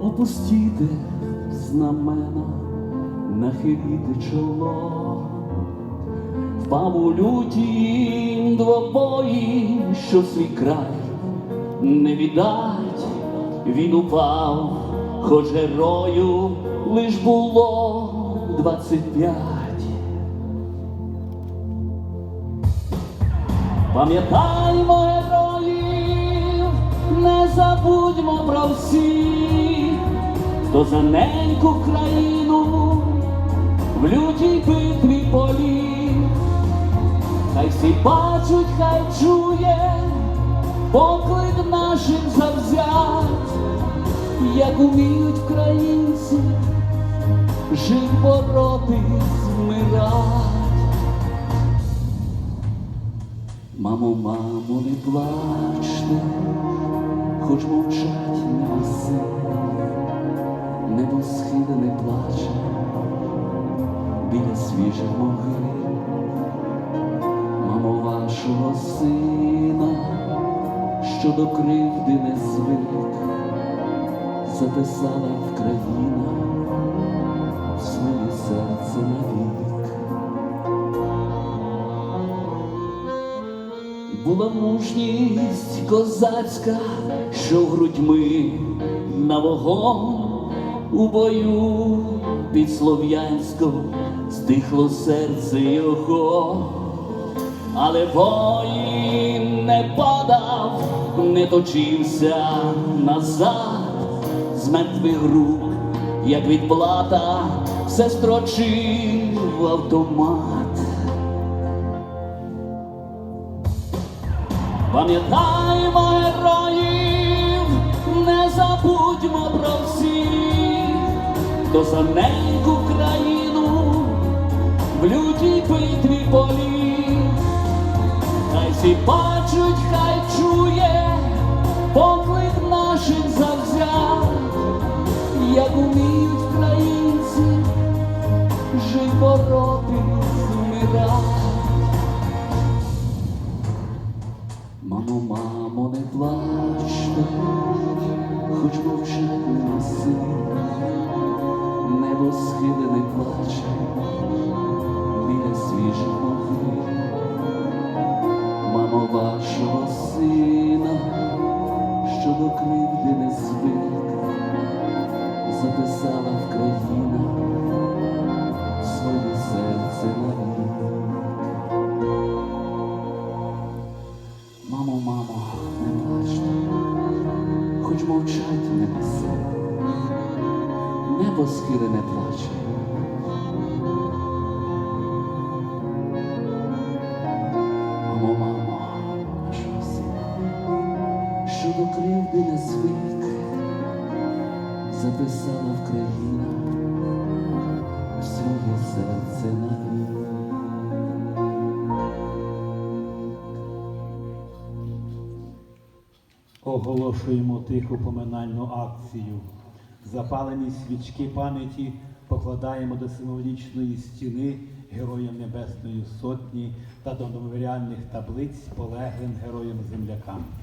опустіти знамена, нахиліти чоло, впав у люті двобої, що свій край не віддать, він упав, хоч герою лиш було двадцять п'ять. Пам'ятаймо героїв, не забудьмо про всіх, хто за неньку країну в лютій битві поліг. Хай всі бачать, хай чує поклик наших завзять, як уміють українці жив боротись, вмирать. Мамо, мамо, не плачте, хоч мовчать небеси, небо схиде не плаче біля свіжих могил. Мамо вашого сина, що до кривди не звик, записала в країна в своє серце навік. Була мужність козацька, що грудьми на вогонь у бою під Слов'янськом стихло серце його, але воїн не падав, не точився назад з мертвих рук, як відплата, все строчив автомат. Пам'ятаймо героїв, не забудьмо про всіх, хто за неньку країну в лютій битві поліг. Хай всі бачать, хай чує поклик наших завзять, як уміють українці жить боротись, вмирать. Мамо, мамо, не плачте, хоч мовчать не сил, небо схиле не плаче біля свіжих могил. Мамо вашого сина, що до кривди не звик, записала в країна Мамо, не плачте, хоч мовчать небеса, небо схиле не плаче. Мамо, мамо, нашого сина, що до кривди не звик, записала в країна в своє серце навік. Оголошуємо тиху поминальну акцію. Запалені свічки пам'яті покладаємо до символічної стіни Героям Небесної Сотні та до меморіальних таблиць полеглим героям землякам.